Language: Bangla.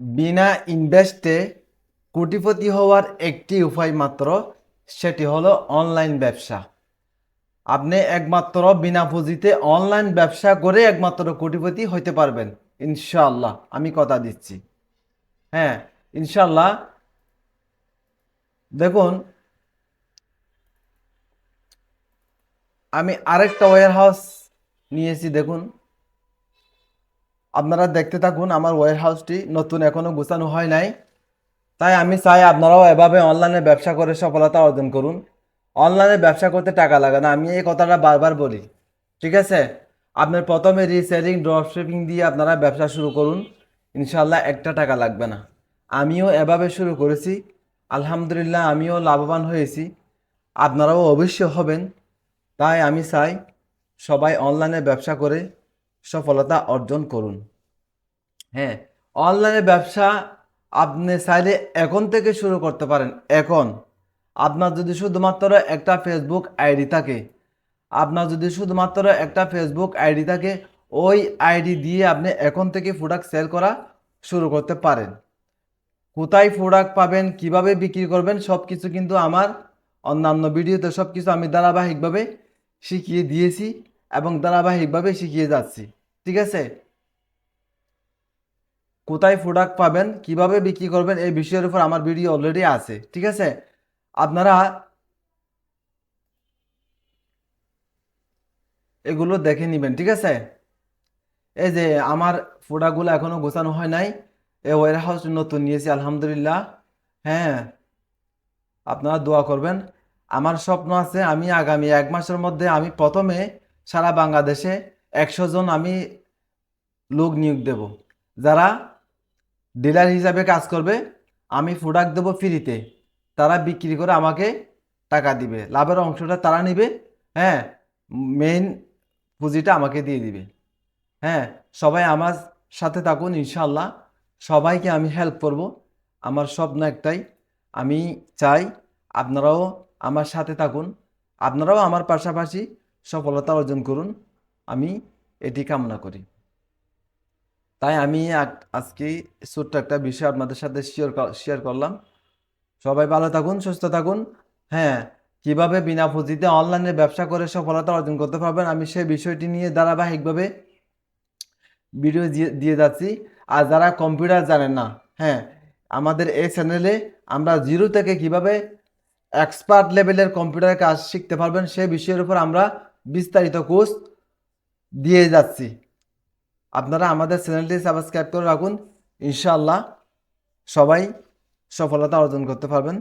বিনা ইনভেস্টে কোটিপতি হওয়ার একটি উপায় মাত্র, সেটি হলো অনলাইন ব্যবসা। আপনি একমাত্র বিনা পুঁজিতে অনলাইন ব্যবসা করে একমাত্র কোটিপতি হইতে পারবেন ইনশাল্লাহ আমি কথা দিচ্ছি। হ্যাঁ ইনশাল্লাহ দেখুন, আমি আরেকটা ওয়ার হাউস নিয়েছি, দেখুন। আপনারা দেখতে থাকুন, আমার ওয়ার হাউসটি নতুন এখনও গুছানো হয় নাই। তাই আমি চাই আপনারাও এভাবে অনলাইনে ব্যবসা করে সফলতা অর্জন করুন। অনলাইনে ব্যবসা করতে টাকা লাগে না, আমি এই কথাটা বারবার বলি, ঠিক আছে? আপনার প্রথমে রিসেলিং ড্রপশিপিং দিয়ে আপনারা ব্যবসা শুরু করুন ইনশাল্লাহ একটা টাকা লাগবে না। আমিও এভাবে শুরু করেছি, আলহামদুলিল্লাহ আমিও লাভবান হয়েছি, আপনারাও অবশ্যই হবেন। তাই আমি চাই সবাই অনলাইনে ব্যবসা করে সফলতা অর্জন করুন। হ্যাঁ অনলাইনে ব্যবসা আপনি চাইলে এখন থেকে শুরু করতে পারেন। এখন আপনার যদি শুধুমাত্র একটা ফেসবুক আইডি থাকে, আপনার যদি শুধুমাত্র একটা ফেসবুক আইডি থাকে, ওই আইডি দিয়ে আপনি এখন থেকে প্রোডাক্ট সেল করা শুরু করতে পারেন। কোথায় প্রোডাক্ট পাবেন, কীভাবে বিক্রি করবেন সব কিছু কিন্তু আমার অন্যান্য ভিডিওতে সব কিছু আমি ধারাবাহিকভাবে শিখিয়ে দিয়েছি এবং ধারাবাহিকভাবে শিখিয়ে যাচ্ছি। ঠিক আছে? কোথায় প্রোডাক্ট পাবেন, কীভাবে বিক্রি করবেন, এই বিষয়ের উপর আমার ভিডিও অলরেডি আছে, ঠিক আছে? আপনারা এগুলো দেখে নেবেন, ঠিক আছে? এই যে আমার প্রোডাক্টগুলো এখনও গোছানো হয় নাই, এই ওয়ার হাউস নতুন নিয়েছি, আলহামদুলিল্লাহ। হ্যাঁ আপনারা দোয়া করবেন। আমার স্বপ্ন আছে, আমি আগামী এক মাসের মধ্যে আমি প্রথমে সারা বাংলাদেশে একশো জন আমি লোক নিয়োগ দেব। যারা ডিলার হিসাবে কাজ করবে, আমি প্রোডাক্ট দেবো ফ্রিতে তারা বিক্রি করে আমাকে টাকা দিবে। লাভের অংশটা তারা নিবে হ্যাঁ মেইন পুঁজিটা আমাকে দিয়ে দিবে। হ্যাঁ সবাই আমার সাথে থাকুন ইনশাল্লাহ সবাইকে আমি হেল্প করব। আমার স্বপ্ন একটাই, আমি চাই আপনারাও আমার সাথে থাকুন। আপনারাও আমার পাশাপাশি সফলতা অর্জন করুন। আমি এটি কামনা করি। তাই আমি আজকে ছোট্ট একটা বিষয় আপনাদের সাথে শেয়ার শেয়ার করলাম। সবাই ভালো থাকুন, সুস্থ থাকুন। হ্যাঁ কীভাবে বিনা পুঁজিতে অনলাইনে ব্যবসা করে সফলতা অর্জন করতে পারবেন, আমি সেই বিষয়টি নিয়ে ধারাবাহিকভাবে ভিডিও দিয়ে যাচ্ছি। আর যারা কম্পিউটার জানেন না হ্যাঁ আমাদের এই চ্যানেলে আমরা জিরো থেকে কীভাবে এক্সপার্ট লেভেলের কম্পিউটার কাজ শিখতে পারবেন, সেই বিষয়ের উপর আমরা বিস্তারিত কোর্স দিয়ে যাচ্ছি। আপনারা আমাদের চ্যানেলটি সাবস্ক্রাইব করে রাখুন। ইনশাআল্লাহ সবাই সফলতা অর্জন করতে পারবেন।